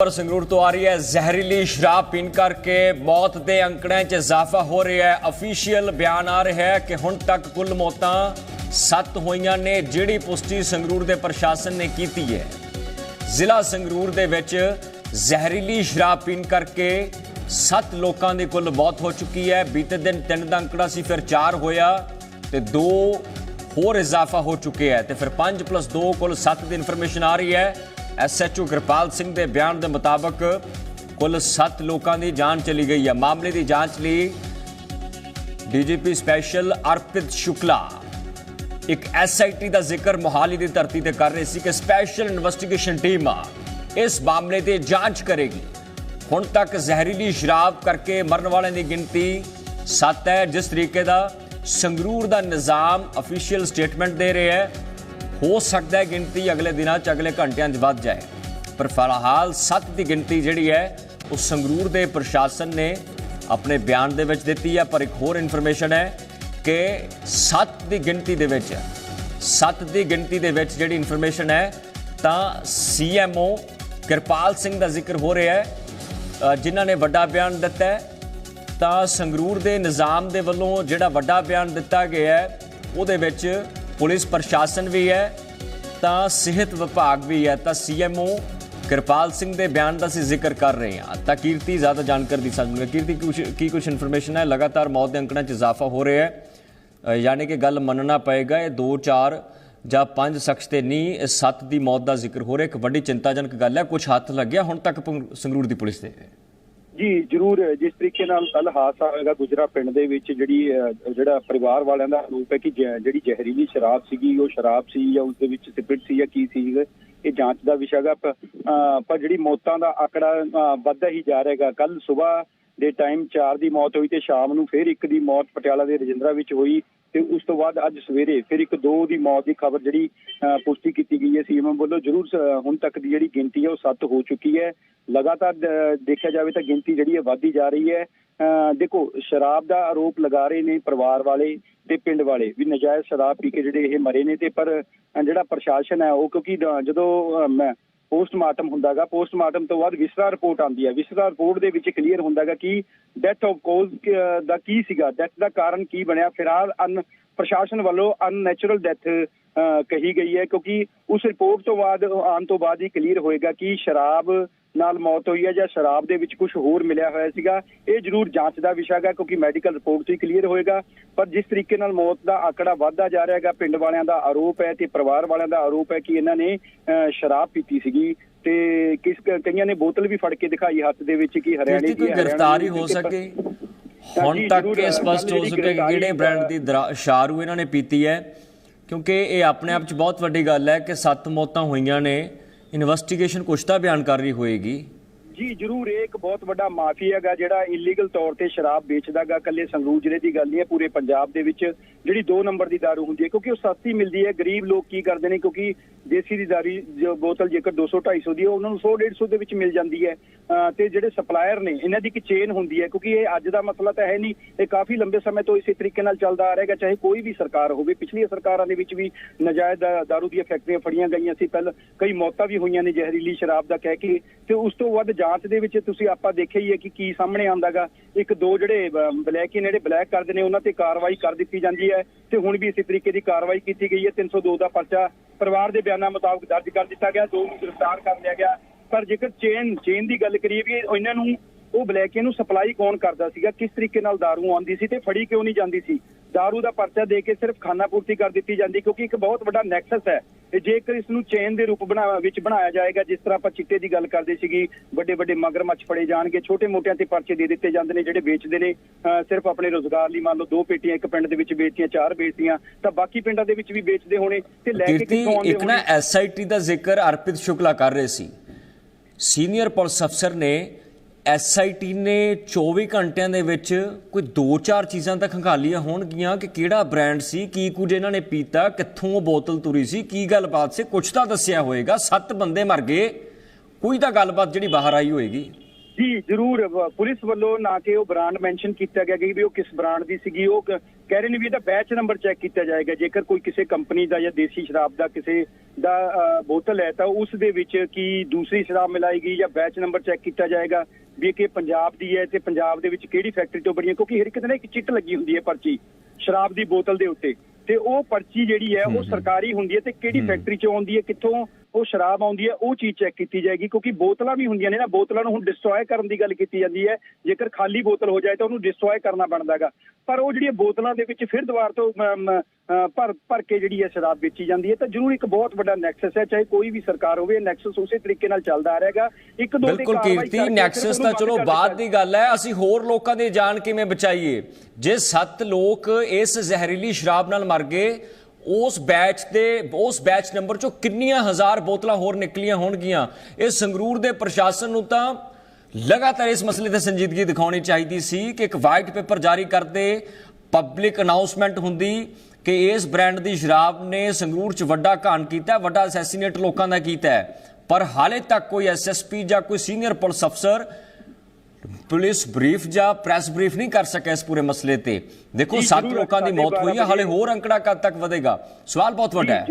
ਪਰ ਸੰਗਰੂਰ ਤੋਂ ਆ ਰਹੀ ਹੈ ਜ਼ਹਿਰੀਲੀ ਸ਼ਰਾਬ ਪੀਣ ਕਰਕੇ ਮੌਤ ਦੇ ਅੰਕੜਿਆਂ 'ਚ ਇਜ਼ਾਫਾ ਹੋ ਰਿਹਾ ਹੈ। ਅਫੀਸ਼ੀਅਲ ਬਿਆਨ ਆ ਰਿਹਾ ਹੈ ਕਿ ਹੁਣ ਤੱਕ ਕੁੱਲ ਮੌਤਾਂ 7 ਹੋਈਆਂ ਨੇ, ਜਿਹੜੀ ਪੁਸ਼ਟੀ ਸੰਗਰੂਰ ਦੇ ਪ੍ਰਸ਼ਾਸਨ ਨੇ ਕੀਤੀ ਹੈ। ਜ਼ਿਲ੍ਹਾ ਸੰਗਰੂਰ ਦੇ ਵਿੱਚ ਜ਼ਹਿਰੀਲੀ ਸ਼ਰਾਬ ਪੀਣ ਕਰਕੇ 7 ਲੋਕਾਂ ਦੀ ਕੁੱਲ ਮੌਤ ਹੋ ਚੁੱਕੀ ਹੈ। ਬੀਤੇ ਦਿਨ 3 ਦਾ ਅੰਕੜਾ ਸੀ, ਫਿਰ 4 ਹੋਇਆ ਤੇ 2 ਹੋਰ ਇਜ਼ਾਫਾ ਹੋ ਚੁੱਕੇ ਹੈ ਤੇ ਫਿਰ 5 2 ਕੁੱਲ 7 ਦੀ ਇਨਫੋਰਮੇਸ਼ਨ ਆ ਰਹੀ ਹੈ। ਐਸਐਚਓ ਕਿਰਪਾਲ ਸਿੰਘ ਦੇ ਬਿਆਨ ਦੇ ਮੁਤਾਬਕ ਕੁੱਲ 7 ਲੋਕਾਂ ਦੀ ਜਾਨ ਚਲੀ ਗਈ ਹੈ। ਮਾਮਲੇ ਦੀ ਜਾਂਚ ਲਈ ਡੀਜੀਪੀ ਸਪੈਸ਼ਲ ਅਰਪਿਤ ਸ਼ੁਕਲਾ ਇੱਕ ਐਸਆਈਟੀ ਦਾ ਜ਼ਿਕਰ ਮੋਹਾਲੀ ਦੀ ਧਰਤੀ ਤੇ ਕਰ ਰਹੇ ਸੀ ਕਿ ਸਪੈਸ਼ਲ ਇਨਵੈਸਟੀਗੇਸ਼ਨ ਟੀਮ ਇਸ ਮਾਮਲੇ ਦੀ ਜਾਂਚ ਕਰੇਗੀ। ਹੁਣ ਤੱਕ ਜ਼ਹਿਰੀਲੀ ਸ਼ਰਾਬ ਕਰਕੇ ਮਰਨ ਵਾਲਿਆਂ ਦੀ ਗਿਣਤੀ 7 ਹੈ। ਜਿਸ ਤਰੀਕੇ ਦਾ ਸੰਗਰੂਰ ਦਾ ਨਿਜ਼ਾਮ ਅਫੀਸ਼ੀਅਲ ਸਟੇਟਮੈਂਟ ਦੇ ਰਿਹਾ ਹੈ। ਹੋ ਸਕਦਾ ਹੈ ਗਿਣਤੀ ਅਗਲੇ ਦਿਨਾਂ 'ਚ ਅਗਲੇ ਘੰਟਿਆਂ 'ਚ ਵੱਧ ਜਾਏ। ਪਰ ਫਿਲਹਾਲ 7 ਦੀ ਗਿਣਤੀ ਜਿਹੜੀ ਹੈ, ਉਹ ਸੰਗਰੂਰ ਦੇ ਪ੍ਰਸ਼ਾਸਨ ਨੇ ਆਪਣੇ ਬਿਆਨ ਦੇ ਵਿੱਚ ਦਿੱਤੀ ਹੈ। ਪਰ ਇੱਕ ਹੋਰ ਇਨਫੋਰਮੇਸ਼ਨ ਹੈ ਕਿ 7 ਦੀ ਗਿਣਤੀ ਦੇ ਵਿੱਚ 7 ਦੀ ਗਿਣਤੀ ਦੇ ਵਿੱਚ ਜਿਹੜੀ ਇਨਫੋਰਮੇਸ਼ਨ ਹੈ, ਤਾਂ ਸੀਐਮਓ ਕਿਰਪਾਲ ਸਿੰਘ ਦਾ ਜ਼ਿਕਰ ਹੋ ਰਿਹਾ ਹੈ। ਜਿਨ੍ਹਾਂ ਨੇ ਵੱਡਾ ਬਿਆਨ ਦਿੱਤਾ ਹੈ, ਤਾਂ ਸੰਗਰੂਰ ਦੇ ਨਿਜ਼ਾਮ ਦੇ ਵੱਲੋਂ ਜਿਹੜਾ ਵੱਡਾ ਬਿਆਨ ਦਿੱਤਾ ਗਿਆ ਹੈ, ਉਹਦੇ ਵਿੱਚ ਪੁਲਿਸ ਪ੍ਰਸ਼ਾਸਨ ਵੀ ਹੈ, ਤਾਂ ਸਿਹਤ ਵਿਭਾਗ ਵੀ ਹੈ, ਤਾਂ ਸੀਐਮਓ ਕਿਰਪਾਲ ਸਿੰਘ ਦੇ ਬਿਆਨ ਦਾ ਅਸੀਂ ਜ਼ਿਕਰ ਕਰ ਰਹੇ ਹਾਂ। ਤਾਂ ਕੀਰਤੀ, ਜ਼ਿਆਦਾ ਜਾਣਕਾਰੀ ਦੀ ਸਾਂਝੀ ਕੀਰਤੀ, ਕੁਛ ਕੀ ਕੁਝ ਇਨਫੋਰਮੇਸ਼ਨ ਹੈ? ਲਗਾਤਾਰ ਮੌਤ ਦੇ ਅੰਕੜਿਆਂ 'ਚ ਇਜ਼ਾਫਾ ਹੋ ਰਿਹਾ ਹੈ। ਯਾਨੀ ਕਿ ਗੱਲ ਮੰਨਣਾ ਪਏਗਾ, ਇਹ 2 4 ਜਾਂ 5 ਸ਼ਖਸ ਤੇ ਨਹੀਂ, ਇਹ 7 ਦੀ ਮੌਤ ਦਾ ਜ਼ਿਕਰ ਹੋ ਰਿਹਾ। ਇੱਕ ਵੱਡੀ ਚਿੰਤਾਜਨਕ ਗੱਲ ਹੈ ਕੁਝ ਹੱਥ ਲੱਗਿਆ, ਹੁਣ ਤੱਕ ਪੰਗ- ਸੰਗਰੂਰ ਦੀ ਪੁਲਿਸ ਦੇ ਜੀ, ਜਰੂਰ, ਜਿਸ ਤਰੀਕੇ ਨਾਲ ਕੱਲ ਹਾਦਸਾ ਹੋਏਗਾ ਗੁਜਰਾ ਪਿੰਡ ਦੇ ਵਿੱਚ ਜਿਹੜੀ ਜਿਹੜਾ ਪਰਿਵਾਰ ਵਾਲਿਆਂ ਦਾ ਆਰੋਪ ਹੈ ਕਿ ਜਿਹੜੀ ਜ਼ਹਿਰੀਲੀ ਸ਼ਰਾਬ ਸੀਗੀ, ਉਹ ਸ਼ਰਾਬ ਸੀ ਜਾਂ ਉਸ ਦੇ ਵਿੱਚ ਸਿਪਰਿਟ ਸੀ ਜਾਂ ਕੀ ਸੀ, ਇਹ ਜਾਂਚ ਦਾ ਵਿਸ਼ਾ ਹੈਗਾ। ਪਰ ਜਿਹੜੀ ਮੌਤਾਂ ਦਾ ਆંકੜਾ ਵੱਧਦਾ ਹੀ ਜਾ ਰਿਹਾਗਾ ਕੱਲ ਸਵੇਰ ਦੇ ਟਾਈਮ 4 ਦੀ ਮੌਤ ਹੋਈ ਤੇ ਸ਼ਾਮ ਨੂੰ ਫਿਰ ਇੱਕ ਦੀ ਮੌਤ ਪਟਿਆਲਾ ਦੇ ਰਜਿੰਦਰਾ ਵਿੱਚ ਹੋਈ। ਤੇ ਉਸ ਤੋਂ ਬਾਅਦ ਅੱਜ ਸਵੇਰੇ ਫਿਰ ਇੱਕ ਦੋ ਦੀ ਮੌਤ ਦੀ ਖਬਰ ਜਿਹੜੀ ਪੁਸ਼ਟੀ ਕੀਤੀ ਗਈ ਹੈ ਸੀਐਮ ਵੱਲੋਂ। ਜ਼ਰੂਰ ਹੁਣ ਤੱਕ ਦੀ ਜਿਹੜੀ ਗਿਣਤੀ ਹੈ ਉਹ 7 ਹੋ ਚੁੱਕੀ ਹੈ। ਲਗਾਤਾਰ ਦੇਖਿਆ ਜਾਵੇ ਤਾਂ ਗਿਣਤੀ ਜਿਹੜੀ ਹੈ ਵੱਧਦੀ ਜਾ ਰਹੀ ਹੈ। ਅਹ, ਦੇਖੋ ਸ਼ਰਾਬ ਦਾ ਆਰੋਪ ਲਗਾ ਰਹੇ ਨੇ ਪਰਿਵਾਰ ਵਾਲੇ ਤੇ ਪਿੰਡ ਵਾਲੇ। ਵੀ ਨਜਾਇਜ਼ ਸ਼ਰਾਬ ਪੀ ਕੇ ਜਿਹੜੇ ਇਹ ਮਰੇ ਨੇ ਤੇ ਪਰ ਜਿਹੜਾ ਪ੍ਰਸ਼ਾਸਨ ਹੈ ਉਹ ਕਿਉਂਕਿ ਜਦੋਂ ਪੋਸਟਮਾਰਟਮ ਹੁੰਦਾਗਾ। ਪੋਸਟਮਾਰਟਮ ਤੋਂ ਬਾਅਦ ਵਿਸਰਾ ਰਿਪੋਰਟ ਆਉਂਦੀ ਹੈ ਵਿਸਰਾ ਰਿਪੋਰਟ ਦੇ ਵਿੱਚ ਕਲੀਅਰ ਹੁੰਦਾਗਾ ਕਿ ਡੈਥ ਆਫ ਕੋਜ਼ ਦਾ ਕੀ ਸੀਗਾ? ਡੈਥ ਦਾ ਕਾਰਨ ਕੀ ਬਣਿਆ? ਫਿਲਹਾਲ ਅਨ, ਪ੍ਰਸ਼ਾਸਨ ਵੱਲੋਂ ਅਨਨੈਚੁਰਲ ਡੈਥ ਕਹੀ ਗਈ ਹੈ ਕਿਉਂਕਿ ਉਸ ਰਿਪੋਰਟ ਤੋਂ ਬਾਅਦ, ਆਉਣ ਤੋਂ ਬਾਅਦ ਹੀ ਕਲੀਅਰ ਹੋਏਗਾ ਕਿ ਸ਼ਰਾਬ ਨਾਲ ਮੌਤ ਹੋਈ ਹੈ ਜਾਂ ਸ਼ਰਾਬ ਦੇ ਵਿੱਚ ਕੁਝ ਹੋਰ ਮਿਲਿਆ ਹੋਇਆ ਸੀਗਾ ਇਹ ਜ਼ਰੂਰ ਜਾਂਚ ਦਾ ਵਿਸ਼ਾ ਹੈਗਾ ਕਿਉਂਕਿ ਮੈਡੀਕਲ ਰਿਪੋਰਟ ਤੋਂ ਹੀ ਕਲੀਅਰ ਹੋਏਗਾ। ਪਰ ਜਿਸ ਤਰੀਕੇ ਨਾਲ ਮੌਤ ਦਾ ਆંકੜਾ ਵੱਧਦਾ ਜਾ ਰਿਹਾ ਹੈਗਾ ਪਿੰਡ ਵਾਲਿਆਂ ਦਾ ਆਰੋਪ ਹੈ ਤੇ ਪਰਿਵਾਰ ਵਾਲਿਆਂ ਦਾ ਆਰੋਪ ਹੈ ਕਿ ਇਹਨਾਂ ਨੇ ਸ਼ਰਾਬ ਪੀਤੀ ਸੀਗੀ ਤੇ ਕਿਸ ਕਈਆਂ ਨੇ ਬੋਤਲ ਵੀ ਫੜ ਕੇ ਦਿਖਾਈ ਹੱਥ ਦੇ ਵਿੱਚ ਕਿ ਹਰਿਆਣੇ ਦੀ ਹੈ, ਗ੍ਰਿਫਤਾਰੀ ਹੋ ਸਕੇ? ਹੁਣ ਤੱਕ ਇਹ ਸਪਸ਼ਟ ਹੋ ਸਕੇ ਕਿ ਕਿਹੜੇ ਬ੍ਰਾਂਡ ਦੀ ਸ਼ਾਰੂ ਇਹਨਾਂ ਨੇ ਪੀਤੀ ਹੈ। ਕਿਉਂਕਿ ਇਹ ਆਪਣੇ ਆਪ 'ਚ ਬਹੁਤ ਵੱਡੀ ਗੱਲ ਹੈ ਕਿ ਸੱਤ ਮੌਤਾਂ ਹੋਈਆਂ ਨੇ। ਇਨਵੈਸਟੀਗੇਸ਼ਨ ਕੁਛ ਤਾਂ ਬਿਆਨ ਕਰ ਰਹੀ ਹੋਏਗੀ। ਜੀ, ਜਰੂਰ, ਇਹ ਇੱਕ ਬਹੁਤ ਵੱਡਾ ਮਾਫੀਆ ਹੈਗਾ ਜਿਹੜਾ ਇਲੀਗਲ ਤੌਰ ਤੇ ਸ਼ਰਾਬ ਵੇਚਦਾਗਾ ਇਕੱਲੇ ਸੰਗਰੂਰ ਜ਼ਿਲ੍ਹੇ ਦੀ ਗੱਲ ਨਹੀਂ ਹੈ, ਪੂਰੇ ਪੰਜਾਬ ਦੇ ਵਿੱਚ ਜਿਹੜੀ 2 ਨੰਬਰ ਦੀ ਦਾਰੂ ਹੁੰਦੀ ਹੈ, ਕਿਉਂਕਿ ਉਹ ਸਸਤੀ ਮਿਲਦੀ ਹੈ, ਗਰੀਬ ਲੋਕ ਕੀ ਕਰਦੇ ਨੇ, ਕਿਉਂਕਿ ਦੇਸੀ ਦੀ ਦਾਰੀ ਜੋ ਬੋਤਲ ਜੇਕਰ 200 250 ਦੀ ਹੈ, ਉਹਨਾਂ ਨੂੰ 100 150 ਦੇ ਵਿੱਚ ਮਿਲ ਜਾਂਦੀ ਹੈ। ਤੇ ਜਿਹੜੇ ਸਪਲਾਇਰ ਨੇ, ਇਹਨਾਂ ਦੀ ਇੱਕ ਚੇਨ ਹੁੰਦੀ ਹੈ, ਕਿਉਂਕਿ ਇਹ ਅੱਜ ਦਾ ਮਸਲਾ ਤਾਂ ਹੈ ਨਹੀਂ, ਇਹ ਕਾਫੀ ਲੰਬੇ ਸਮੇਂ ਤੋਂ ਇਸੇ ਤਰੀਕੇ ਨਾਲ ਚੱਲਦਾ ਆ ਰਿਹਾ ਹੈਗਾ, ਚਾਹੇ ਕੋਈ ਵੀ ਸਰਕਾਰ ਹੋਵੇ। ਪਿਛਲੀਆਂ ਸਰਕਾਰਾਂ ਦੇ ਵਿੱਚ ਵੀ ਨਜਾਇਜ਼ ਦਾਰੂ ਦੀਆਂ ਫੈਕਟਰੀਆਂ ਫੜੀਆਂ ਗਈਆਂ ਸੀ, ਪਹਿਲਾਂ ਕਈ ਮੌਤਾਂ ਵੀ ਹੋਈਆਂ ਨੇ ਜ਼ਹਿਰੀਲੀ ਸ਼ਰਾਬ ਦਾ ਕਹਿ ਕੇ, ਤੇ ਉਸ ਤੋਂ ਵੱਧ ਜਾਂਚ ਦੇ ਵਿੱਚ ਤੁਸੀਂ ਆਪਾਂ ਦੇਖਿਆ ਹੀ ਹੈ ਕਿ ਕੀ ਸਾਹਮਣੇ ਆਂਦਾਗਾ ਇੱਕ ਦੋ ਜਿਹੜੇ ਬਲੈਕ ਹੀ ਜਿਹੜੇ ਬਲੈਕ ਕਰਦੇ ਨੇ, ਉਹਨਾਂ ਤੇ ਕਾਰਵਾਈ ਕਰ ਦਿੱਤੀ ਜਾਂਦੀ ਹੈ, ਤੇ ਹੁਣ ਵੀ ਇਸੇ ਤਰੀਕੇ ਦੀ ਕਾਰਵਾਈ ਕੀਤੀ ਗਈ ਹੈ। 302 ਦਾ ਪਰਚਾ ਪਰਿਵਾਰ ਦੇ ਬਿਆਨਾਂ ਮੁਤਾਬਕ ਦਰਜ ਕਰ ਦਿੱਤਾ ਗਿਆ, ਦੋ ਨੂੰ ਗ੍ਰਿਫਤਾਰ ਕਰ ਲਿਆ ਗਿਆ। ਪਰ ਜੇਕਰ ਚੇਨ ਚੇਨ ਦੀ ਗੱਲ ਕਰੀਏ ਵੀ ਇਹ- ਇਹਨਾਂ ਨੂੰ ਉਹ ਬਲੈਕੇ ਨੂੰ ਸਪਲਾਈ ਕੌਣ ਕਰਦਾ ਸੀਗਾ ਕਿਸ ਤਰੀਕੇ ਨਾਲ दारू ਆਉਂਦੀ ਸੀ ਤੇ ਫੜੀ ਕਿਉਂ ਨਹੀਂ ਜਾਂਦੀ ਸੀ दारू ਦਾ ਪਰਚਾ ਦੇ ਕੇ ਸਿਰਫ ਖਾਨਾ ਪੂਰਤੀ ਕਰ ਦਿੱਤੀ ਜਾਂਦੀ ਕਿਉਂਕਿ ਇੱਕ ਬਹੁਤ ਵੱਡਾ ਨੈਕਸਸ ਹੈ ਤੇ ਜੇਕਰ ਇਸ ਨੂੰ ਚੇਨ ਦੇ ਰੂਪ ਬਣਾ ਵਿੱਚ ਬਣਾਇਆ ਜਾਏਗਾ ਜਿਸ ਤਰ੍ਹਾਂ ਆਪਾਂ ਚਿੱਟੇ ਦੀ ਗੱਲ ਕਰਦੇ ਸੀਗੀ ਵੱਡੇ ਵੱਡੇ ਮਗਰਮੱਛ ਫੜੇ ਜਾਣਗੇ ਛੋਟੇ ਮੋਟਿਆਂ ਤੇ ਪਰਚੇ ਦੇ ਦਿੱਤੇ ਜਾਂਦੇ ਨੇ ਜਿਹੜੇ ਵੇਚਦੇ ਨੇ ਅਹ ਸਿਰਫ ਆਪਣੇ ਰੋਜ਼ਗਾਰ ਲਈ ਮੰਨ ਲਓ ਦੋ ਪੇਟੀਆਂ ਇੱਕ ਪਿੰਡ ਦੇ ਵਿੱਚ ਵੇਚਤੀਆਂ ਚਾਰ ਵੇਚਤੀਆਂ ਤਾਂ ਬਾਕੀ ਪਿੰਡਾਂ ਦੇ ਵਿੱਚ ਵੀ ਵੇਚਦੇ ਹੋਣੇ ਤੇ ਲੈ ਕੇ ਕੀਰਤੀ ਕਿੱਥੋਂ ਆਉਂਦੇ ਇੱਕ ਨਾ ਹੋਣੇ ਐਸਆਈਟੀ ਦਾ ਜ਼ਿਕਰ ਅਰਪਿਤ ਸ਼ੁਕਲਾ ਕਰ ਰਹੇ ਸੀ ਸੀਨੀਅਰ ਪੁਲਿਸ ਅਫਸਰ ਨੇ ਐਸਆਈਟੀ ਨੇ 24 ਘੰਟਿਆਂ ਦੇ ਵਿੱਚ ਕੋਈ 2-4 ਚੀਜ਼ਾਂ ਤਾਂ ਖੰਗਾਲੀਆਂ ਹੋਣਗੀਆਂ ਕਿ ਕਿਹੜਾ ਬ੍ਰਾਂਡ ਸੀ, ਕੀ ਕੁਝ ਇਹਨਾਂ ਨੇ ਪੀਤਾ, ਕਿੱਥੋਂ ਉਹ ਬੋਤਲ ਤੁਰੀ ਸੀ, ਕੀ ਗੱਲਬਾਤ ਸੀ ਕੁਝ ਤਾਂ ਦੱਸਿਆ ਹੋਏਗਾ, ਸੱਤ ਬੰਦੇ ਮਰ ਗਏ, ਕੋਈ ਤਾਂ ਗੱਲਬਾਤ ਜਿਹੜੀ ਬਾਹਰ ਆਈ ਹੋਏਗੀ। ਜੀ ਜ਼ਰੂਰ ਪੁਲਿਸ ਵੱਲੋਂ ਨਾ ਕਿ ਉਹ ਬ੍ਰਾਂਡ ਮੈਂਸ਼ਨ ਕੀਤਾ ਗਿਆ ਕਿ ਵੀ ਉਹ ਕਿਸ ਬ੍ਰਾਂਡ ਦੀ ਸੀਗੀ ਉਹ ਕਹਿ ਰਹੇ ਨੇ ਵੀ ਇਹਦਾ ਬੈਚ ਨੰਬਰ ਚੈੱਕ ਕੀਤਾ ਜਾਏਗਾ। ਜੇਕਰ ਕੋਈ ਕਿਸੇ ਕੰਪਨੀ ਦਾ ਜਾਂ ਦੇਸੀ ਸ਼ਰਾਬ ਦਾ ਕਿਸੇ ਦਾ ਬੋਤਲ ਹੈ ਤਾਂ ਉਸ ਦੇ ਵਿੱਚ ਕੀ ਦੂਸਰੀ ਸ਼ਰਾਬ ਮਿਲਾਏਗੀ ਜਾਂ ਬੈਚ ਨੰਬਰ ਚੈੱਕ ਕੀਤਾ ਜਾਏਗਾ? ਵੀ ਕਿ ਪੰਜਾਬ ਦੀ ਹੈ ਤੇ ਪੰਜਾਬ ਦੇ ਵਿੱਚ ਕਿਹੜੀ ਫੈਕਟਰੀ ਤੋਂ ਬਣੀ ਹੈ? ਕਿਉਂਕਿ ਹਰ ਇੱਕ ਦਿਨ ਇੱਕ ਚਿੱਟ ਲੱਗੀ ਹੁੰਦੀ ਹੈ ਪਰਚੀ ਸ਼ਰਾਬ ਦੀ ਬੋਤਲ ਦੇ ਉੱਤੇ। ਤੇ ਉਹ ਪਰਚੀ ਜਿਹੜੀ ਹੈ ਉਹ ਸਰਕਾਰੀ ਹੁੰਦੀ ਹੈ ਤੇ ਕਿਹੜੀ ਫੈਕਟਰੀ ਚੋਂ ਆਉਂਦੀ ਹੈ ਕਿੱਥੋਂ ਉਹ ਸ਼ਰਾਬ ਆਉਂਦੀ ਹੈ ਉਹ ਚੀਜ਼ ਚੈੱਕ ਕੀਤੀ ਜਾਏਗੀ ਕਿਉਂਕਿ ਬੋਤਲਾਂ ਵੀ ਹੁੰਦੀਆਂ ਨੇ ਨਾ ਬੋਤਲਾਂ ਨੂੰ ਹੁਣ ਡਿਸਟਰੋਏ ਕਰਨ ਦੀ ਗੱਲ ਕੀਤੀ ਜਾਂਦੀ ਹੈ। ਜੇਕਰ ਖਾਲੀ ਬੋਤਲ ਹੋ ਜਾਏ ਤਾਂ ਉਹਨੂੰ ਡਿਸਟਰੋਏ ਕਰਨਾ ਬਣਦਾਗਾ ਪਰ ਉਹ ਜਿਹੜੀਆਂ ਬੋਤਲਾਂ ਦੇ ਵਿੱਚ ਫਿਰ ਦੁਬਾਰ ਤੋਂ ਭਰ ਭਰ ਕੇ ਜਿਹੜੀ ਹੈ ਸ਼ਰਾਬ ਵੇਚੀ ਜਾਂਦੀ ਹੈ ਤਾਂ ਜ਼ਰੂਰ ਇੱਕ ਬਹੁਤ ਵੱਡਾ ਨੈਕਸਸ ਹੈ ਚਾਹੇ ਕੋਈ ਵੀ ਸਰਕਾਰ ਹੋਵੇ ਨੈਕਸਸ ਉਸੇ ਤਰੀਕੇ ਨਾਲ ਚੱਲਦਾ ਆ ਰਿਹਾਗਾ ਇੱਕ ਦੋ ਬਿਲਕੁਲ ਕਾਰਵਾਈ ਕਰਕੇ ਨੈਕਸਸ ਤਾਂ ਚਲੋ ਬਾਅਦ ਦੀ ਗੱਲ ਹੈ ਅਸੀਂ ਹੋਰ ਲੋਕਾਂ ਦੀ ਜਾਨ ਕਿਵੇਂ ਬਚਾਈਏ? ਜੇ 7 ਲੋਕ ਇਸ ਜ਼ਹਿਰੀਲੀ ਸ਼ਰਾਬ ਨਾਲ ਮਰ ਗਏ ਉਸ ਬੈਚ ਦੇ, ਉਸ ਬੈਚ ਨੰਬਰ ਚੋਂ ਕਿੰਨੀਆਂ ਹਜ਼ਾਰ ਬੋਤਲਾਂ ਹੋਰ ਨਿਕਲੀਆਂ ਹੋਣਗੀਆਂ? ਇਹ ਸੰਗਰੂਰ ਦੇ ਪ੍ਰਸ਼ਾਸਨ ਨੂੰ ਤਾਂ ਲਗਾਤਾਰ ਇਸ ਮਸਲੇ ਤੇ ਸੰਜੀਦਗੀ ਦਿਖਾਉਣੀ ਚਾਹੀਦੀ ਸੀ ਕਿ ਇੱਕ ਵਾਈਟ ਪੇਪਰ ਜਾਰੀ ਕਰਦੇ ਪਬਲਿਕ ਅਨਾਉਂਸਮੈਂਟ ਹੁੰਦੀ ਕਿ ਇਸ ਬ੍ਰਾਂਡ ਦੀ ਸ਼ਰਾਬ ਨੇ ਸੰਗਰੂਰ 'ਚ ਵੱਡਾ ਘਾਣ ਕੀਤਾ, ਵੱਡਾ ਅਸੈਸੀਨੇਟ ਲੋਕਾਂ ਦਾ ਕੀਤਾ ਪਰ ਹਾਲੇ ਤੱਕ ਕੋਈ ਐਸਐਸਪੀ ਜਾਂ ਕੋਈ ਸੀਨੀਅਰ ਪੁਲਿਸ ਅਫਸਰ ਪੁਲਿਸ ਬਰੀਫ ਜਾਂ ਪ੍ਰੈਸ ਬਰੀਫ ਨਹੀਂ ਕਰ ਸਕਿਆ ਇਸ ਪੂਰੇ ਮਸਲੇ ਤੇ। ਦੇਖੋ ਜੀ, ਸੱਤ ਜ਼ਰੂਰ, ਲੋਕਾਂ ਦੀ ਮੌਤ ਹੋਈ ਹੈ ਹਾਲੇ ਹੋਰ ਅੰਕੜਾ ਕਦ ਤੱਕ ਵਧੇਗਾ? ਸਵਾਲ ਬਹੁਤ ਵੱਡਾ ਹੈ।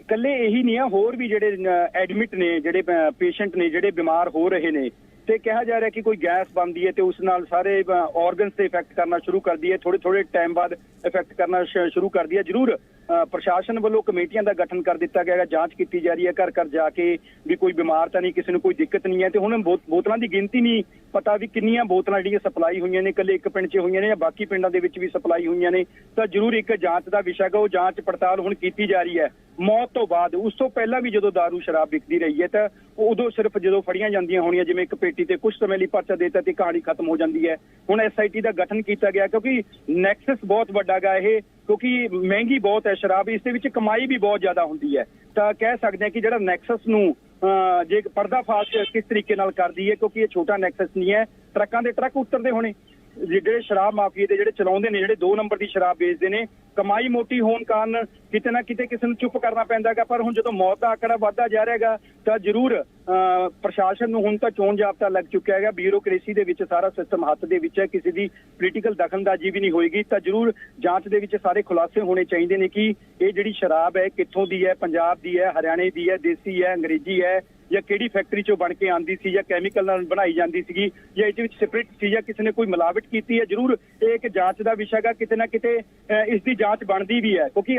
ਇਕੱਲੇ ਇਹੀ ਨਹੀਂ ਆ ਹੋਰ ਵੀ ਜਿਹੜੇ ਐਡਮਿਟ ਨੇ ਜਿਹੜੇ ਪੇਸ਼ੈਂਟ ਨੇ ਜਿਹੜੇ ਬਿਮਾਰ ਹੋ ਰਹੇ ਨੇ ਤੇ ਕਿਹਾ ਜਾ ਰਿਹਾ ਕਿ ਕੋਈ ਗੈਸ ਬਣਦੀ ਹੈ ਤੇ ਉਸ ਨਾਲ ਸਾਰੇ ਆਰਗਨਸ ਤੇ ਇਫੈਕਟ ਕਰਨਾ ਸ਼ੁਰੂ ਕਰਦੀ ਹੈ ਥੋੜੇ ਥੋੜੇ ਟਾਈਮ ਬਾਅਦ ਇਫੈਕਟ ਕਰਨਾ ਸ਼ੁਰੂ ਕਰਦੀ ਹੈ। ਜ਼ਰੂਰ ਪ੍ਰਸ਼ਾਸਨ ਵੱਲੋਂ ਕਮੇਟੀਆਂ ਦਾ ਗਠਨ ਕਰ ਦਿੱਤਾ ਗਿਆ ਹੈ, ਜਾਂਚ ਕੀਤੀ ਜਾ ਰਹੀ ਹੈ ਘਰ ਘਰ ਜਾ ਕੇ ਵੀ ਕੋਈ ਬਿਮਾਰ ਤਾਂ ਨਹੀਂ, ਕਿਸੇ ਨੂੰ ਕੋਈ ਦਿੱਕਤ ਨਹੀਂ ਹੈ ਤੇ ਹੁਣ ਬੋ- ਬੋਤਲਾਂ ਦੀ ਗਿਣਤੀ ਨਹੀਂ ਪਤਾ ਵੀ ਕਿੰਨੀਆਂ ਬੋਤਲਾਂ ਜਿਹੜੀਆਂ ਸਪਲਾਈ ਹੋਈਆਂ ਨੇ, ਇਕੱਲੇ ਇੱਕ ਪਿੰਡ 'ਚ ਹੋਈਆਂ ਨੇ ਜਾਂ ਬਾਕੀ ਪਿੰਡਾਂ ਦੇ ਵਿੱਚ ਵੀ ਸਪਲਾਈ ਹੋਈਆਂ ਨੇ, ਤਾਂ ਜ਼ਰੂਰ ਇੱਕ ਜਾਂਚ ਦਾ ਵਿਸ਼ਾ ਹੈ ਉਹ ਜਾਂਚ ਪੜਤਾਲ ਹੁਣ ਕੀਤੀ ਜਾ ਰਹੀ ਹੈ। ਮੌਤ ਤੋਂ ਬਾਅਦ ਉਸ ਤੋਂ ਪਹਿਲਾਂ ਵੀ ਜਦੋਂ दारू ਸ਼ਰਾਬ ਵਿਕਦੀ ਰਹੀ ਹੈ ਤਾਂ ਉਦੋਂ ਸਿਰਫ ਜਦੋਂ ਫੜੀਆਂ ਜਾਂਦੀਆਂ ਹੋਣੀਆਂ ਜਿਵੇਂ ਇੱਕ ਪੇਟੀ ਤੇ ਕੁਝ ਸਮੇਂ ਲਈ ਪਰਚਾ ਦੇਤਾ ਤੇ ਕਹਾਣੀ ਖਤਮ ਹੋ ਜਾਂਦੀ ਹੈ। ਹੁਣ ਐਸਆਈਟੀ ਦਾ ਗਠਨ ਕੀਤਾ ਗਿਆ ਕਿਉਂਕਿ ਨੈਕਸਸ ਬਹੁਤ ਵੱਡਾ ਗਾ ਇਹ ਕਿਉਂਕਿ ਮਹਿੰਗੀ ਬਹੁਤ ਹੈ ਸ਼ਰਾਬ ਇਸ ਦੇ ਵਿੱਚ ਕਮਾਈ ਵੀ ਬਹੁਤ ਜ਼ਿਆਦਾ ਹੁੰਦੀ ਹੈ। ਤਾਂ ਕਹਿ ਸਕਦੇ ਹਾਂ ਕਿ ਜਿਹੜਾ ਨੈਕਸਸ ਨੂੰ ਅਹ, ਜੇ ਪਰਦਾਫਾਸ਼ ਕਿਸ ਤਰੀਕੇ ਨਾਲ ਕਰਦੀ ਹੈ ਕਿਉਂਕਿ ਇਹ ਛੋਟਾ ਨੈਕਸਸ ਨਹੀਂ ਹੈ ਟਰੱਕਾਂ ਦੇ ਟਰੱਕ ਉਤਰਦੇ ਹੋਣੇ। ਜਿਹੜੇ ਸ਼ਰਾਬ ਮਾਫੀਏ ਦੇ ਜਿਹੜੇ ਚਲਾਉਂਦੇ ਨੇ ਜਿਹੜੇ 2 ਨੰਬਰ ਦੀ ਸ਼ਰਾਬ ਵੇਚਦੇ ਨੇ ਕਮਾਈ ਮੋਟੀ ਹੋਣ ਕਾਰਨ ਕਿਤੇ ਨਾ ਕਿਤੇ ਕਿਸੇ ਨੂੰ ਚੁੱਪ ਕਰਨਾ ਪੈਂਦਾਗਾ ਪਰ ਹੁਣ ਜਦੋਂ ਮੌਤ ਦਾ ਆંકੜਾ ਵੱਧਦਾ ਜਾ ਰਿਹਾਗਾ ਤਾਂ ਜ਼ਰੂਰ ਅਹ, ਪ੍ਰਸ਼ਾਸਨ ਨੂੰ ਹੁਣ ਤਾਂ ਚੋਣ ਜਾਬਤਾ ਲੱਗ ਚੁੱਕਿਆ ਹੈਗਾ ਬਿਊਰੋਕ੍ਰੇਸੀ ਦੇ ਵਿੱਚ ਸਾਰਾ ਸਿਸਟਮ ਹੱਥ ਦੇ ਵਿੱਚ ਹੈ ਕਿਸੇ ਦੀ ਪੋਲੀਟੀਕਲ ਦਖਲਅੰਦਾਜ਼ੀ ਵੀ ਨਹੀਂ ਹੋਏਗੀ ਤਾਂ ਜ਼ਰੂਰ ਜਾਂਚ ਦੇ ਵਿੱਚ ਸਾਰੇ ਖੁਲਾਸੇ ਹੋਣੇ ਚਾਹੀਦੇ ਨੇ ਕਿ ਇਹ ਜਿਹੜੀ ਸ਼ਰਾਬ ਹੈ ਕਿੱਥੋਂ ਦੀ ਹੈ ਪੰਜਾਬ ਦੀ ਹੈ ਹਰਿਆਣੇ ਦੀ ਹੈ ਦੇਸੀ ਹੈ ਅੰਗਰੇਜ਼ੀ ਹੈ ਜਾਂ ਕਿਹੜੀ ਫੈਕਟਰੀ ਚੋਂ ਬਣ ਕੇ ਆਂਦੀ ਸੀ ਜਾਂ ਕੈਮੀਕਲ ਨਾਲ ਬਣਾਈ ਜਾਂਦੀ ਸੀਗੀ ਜਾਂ ਇਹਦੇ ਵਿੱਚ ਸਪਿਰਿਟ ਸੀ ਜਾਂ ਕਿਸੇ ਨੇ ਕੋਈ ਮਿਲਾਵਟ ਕੀਤੀ ਹੈ ਜ਼ਰੂਰ ਇਹ ਇੱਕ ਜਾਂਚ ਦਾ ਵਿਸ਼ਾ ਹੈਗਾ ਕਿਤੇ ਨਾ ਕਿਤੇ ਅਹ, ਇਸ ਦੀ ਜਾਂਚ ਬਣਦੀ ਵੀ ਹੈ ਕਿਉਂਕਿ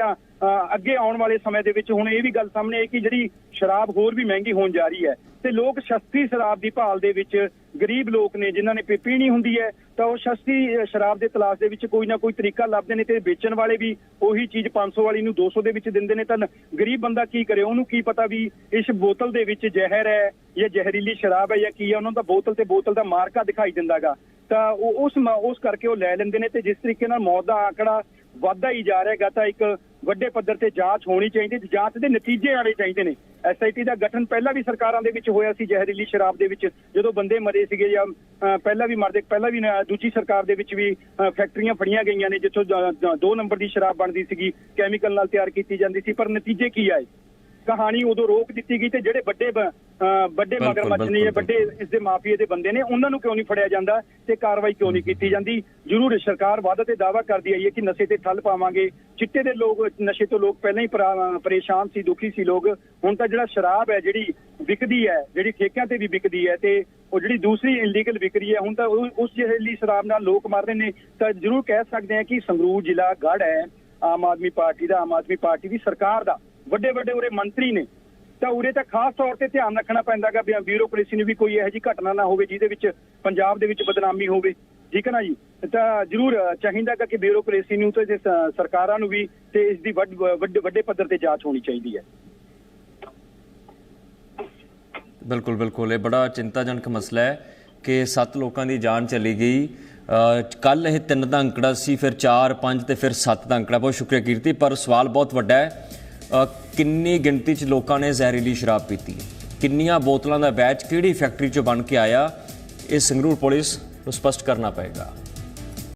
ਅੱਗੇ ਆਉਣ ਵਾਲੇ ਸਮੇਂ ਦੇ ਵਿੱਚ ਹੁਣ ਇਹ ਵੀ ਗੱਲ ਸਾਹਮਣੇ ਆਈ ਕਿ ਜਿਹੜੀ ਸ਼ਰਾਬ ਹੋਰ ਵੀ ਮਹਿੰਗੀ ਹੋਣ ਜਾ ਰਹੀ ਹੈ। ਤੇ ਲੋਕ ਸਸਤੀ ਸ਼ਰਾਬ ਦੀ ਭਾਲ ਦੇ ਵਿੱਚ ਗਰੀਬ ਲੋਕ ਨੇ, ਜਿਨ੍ਹਾਂ ਨੇ ਪੀ- ਪੀਣੀ ਹੁੰਦੀ ਹੈ, ਤਾਂ ਉਹ ਸਸਤੀ ਸ਼ਰਾਬ ਦੇ ਤਲਾਸ਼ ਦੇ ਵਿੱਚ ਕੋਈ ਨਾ ਕੋਈ ਤਰੀਕਾ ਲੱਭਦੇ ਨੇ ਤੇ ਵੇਚਣ ਵਾਲੇ ਵੀ ਉਹੀ ਚੀਜ਼ 500 ਵਾਲੀ ਨੂੰ 200 ਦੇ ਵਿੱਚ ਦਿੰਦੇ ਨੇ। ਤਾਂ ਗਰੀਬ ਬੰਦਾ ਕੀ ਕਰੇ? ਉਹਨੂੰ ਕੀ ਪਤਾ ਵੀ ਇਸ ਬੋਤਲ ਦੇ ਵਿੱਚ ਜ਼ਹਿਰ ਹੈ ਜਾਂ ਜ਼ਹਿਰੀਲੀ ਸ਼ਰਾਬ ਹੈ ਜਾਂ ਕੀ ਹੈ? ਉਹਨਾਂ ਦਾ ਬੋਤਲ ਤੇ ਬੋਤਲ ਦਾ ਮਾਰਕਾ ਦਿਖਾਈ ਦਿੰਦਾਗਾ। ਤਾਂ ਉਹ ਉਸ ਉਸ ਕਰਕੇ ਉਹ ਲੈ ਲੈਂਦੇ ਨੇ ਤੇ ਜਿਸ ਤਰੀਕੇ ਨਾਲ ਮੌਤ ਦਾ ਆંકੜਾ ਵੱਧਦਾ ਹੀ ਜਾ ਰਿਹਾਗਾ ਤਾਂ ਇੱਕ ਵੱਡੇ ਪੱਧਰ ਤੇ ਜਾਂਚ ਹੋਣੀ ਚਾਹੀਦੀ ਤੇ ਜਾਂਚ ਦੇ ਨਤੀਜੇ ਆਣੇ ਚਾਹੀਦੇ ਨੇ। ਐਸਆਈਟੀ ਦਾ ਗਠਨ ਪਹਿਲਾਂ ਵੀ ਸਰਕਾਰਾਂ ਦੇ ਵਿੱਚ ਹੋਇਆ ਸੀ ਜ਼ਹਿਰੀਲੀ ਸ਼ਰਾਬ ਦੇ ਵਿੱਚ। ਜਦੋਂ ਬੰਦੇ ਮਰੇ ਸੀਗੇ ਜਾਂ ਅ, ਪਹਿਲਾਂ ਵੀ ਮਰਦੇ ਪਹਿਲਾਂ ਵੀ ਦੂਜੀ ਸਰਕਾਰ ਦੇ ਵਿੱਚ ਵੀ ਫੈਕਟਰੀਆਂ ਫੜੀਆਂ ਗਈਆਂ ਨੇ ਜਿੱਥੋਂ ਜ- ਦੋ ਨੰਬਰ ਦੀ ਸ਼ਰਾਬ ਬਣਦੀ ਸੀਗੀ ਕੈਮੀਕਲ ਨਾਲ ਤਿਆਰ ਕੀਤੀ ਜਾਂਦੀ ਸੀ ਪਰ ਨਤੀਜੇ ਕੀ ਆਏ? ਕਹਾਣੀ ਉਦੋਂ ਰੋਕ ਦਿੱਤੀ ਗਈ ਤੇ ਜਿਹੜੇ ਵੱਡੇ ਵੱਡੇ ਬਿਲਕੁਲ, ਮਗਰਮੱਛ ਨੇ ਵੱਡੇ ਇਸ ਦੇ ਮਾਫੀਏ ਦੇ ਬੰਦੇ ਨੇ ਉਹਨਾਂ ਨੂੰ ਕਿਉਂ ਨਹੀਂ ਫੜਿਆ ਜਾਂਦਾ ਤੇ ਕਾਰਵਾਈ ਕਿਉਂ ਨਹੀਂ ਕੀਤੀ ਜਾਂਦੀ? ਜ਼ਰੂਰ ਸਰਕਾਰ ਵਾਅਦਾ ਤੇ ਦਾਵਾ ਕਰਦੀ ਆਈ ਹੈ ਕਿ ਨਸ਼ੇ ਤੇ ਠੱਲ ਪਾਵਾਂਗੇ। ਚਿੱਟੇ ਦੇ ਲੋਕ ਨਸ਼ੇ ਤੋਂ ਲੋਕ ਪਹਿਲਾਂ ਹੀ ਪਰਾ- ਪਰੇਸ਼ਾਨ ਸੀ ਦੁਖੀ ਸੀ ਲੋਕ। ਹੁਣ ਤਾਂ ਜਿਹੜਾ ਸ਼ਰਾਬ ਹੈ ਜਿਹੜੀ ਵਿਕਦੀ ਹੈ ਜਿਹੜੀ ਠੇਕਿਆਂ ਤੇ ਵੀ ਵਿਕਦੀ ਹੈ ਤੇ ਉਹ ਜਿਹੜੀ ਦੂਸਰੀ ਇਲੀਗਲ ਵਿਕਰੀ ਹੈ ਹੁਣ ਤਾਂ ਉਸ ਜ਼ਹਿਰੀਲੀ ਸ਼ਰਾਬ ਨਾਲ ਲੋਕ ਮਰ ਰਹੇ ਨੇ ਤਾਂ ਜ਼ਰੂਰ ਕਹਿ ਸਕਦੇ ਹਾਂ ਕਿ ਸੰਗਰੂਰ ਜ਼ਿਲ੍ਹਾ ਗੜ ਹੈ। ਆਮ ਆਦਮੀ ਪਾਰਟੀ ਦਾ ਆਮ ਆਦਮੀ ਪਾਰਟੀ ਦੀ ਸਰਕਾਰ ਦਾ। ਵੱਡੇ ਵੱਡੇ ਉਰੇ ਮੰਤਰੀ ਨੇ ਤਾਂ ਉਰੇ ਤਾਂ ਖਾਸ ਤੌਰ ਤੇ ਧਿਆਨ ਰੱਖਣਾ ਪੈਂਦਾਗਾ ਵੀ ਬਿਊਰੋਕ੍ਰੇਸੀ ਨੂੰ ਵੀ ਕੋਈ ਇਹੋ ਜਿਹੀ ਘਟਨਾ ਨਾ ਹੋਵੇ ਜਿਹਦੇ ਵਿੱਚ ਪੰਜਾਬ ਦੇ ਵਿੱਚ ਬਦਨਾਮੀ ਹੋਵੇ। ਠੀਕ ਹੈ ਨਾ ਜੀ? ਤਾਂ ਜ਼ਰੂਰ ਅ, ਚਾਹੀਦਾਗਾ ਕਿ ਬਿਊਰੋਕ੍ਰੇਸੀ ਨੂੰ ਤੇ ਸਰਕਾਰਾਂ ਨੂੰ ਵੀ ਤੇ ਇਸ ਦੀ ਵੱਡੇ ਵੱਡੇ ਪੱਧਰ ਤੇ ਜਾਂਚ ਹੋਣੀ ਚਾਹੀਦੀ ਹੈ। ਬਿਲਕੁਲ ਬਿਲਕੁਲ। ਇਹ ਬੜਾ ਚਿੰਤਾਜਨਕ ਮਸਲਾ ਹੈ ਕਿ ਸੱਤ ਲੋਕਾਂ ਦੀ ਜਾਨ ਚਲੀ ਗਈ। ਕੱਲ ਇਹ ਤਿੰਨ ਦਾ ਅੰਕੜਾ ਸੀ ਫਿਰ 4 5 ਤੇ ਫਿਰ 7 ਦਾ ਅੰਕੜਾ। ਬਹੁਤ ਸ਼ੁਕਰੀਆ ਕੀਰਤੀ ਪਰ ਸਵਾਲ ਬਹੁਤ ਵੱਡਾ ਹੈ ਕਿੰਨੀ ਗਿਣਤੀ 'ਚ ਲੋਕਾਂ ਨੇ ਜ਼ਹਿਰੀਲੀ ਸ਼ਰਾਬ ਪੀਤੀ? ਕਿੰਨੀਆਂ ਬੋਤਲਾਂ ਦਾ ਬੈਚ ਕਿਹੜੀ ਫੈਕਟਰੀ 'ਚੋਂ ਬਣ ਕੇ ਆਇਆ? ਇਹ ਸੰਗਰੂਰ ਪੁਲਿਸ ਨੂੰ ਸਪਸ਼ਟ ਕਰਨਾ ਪਏਗਾ।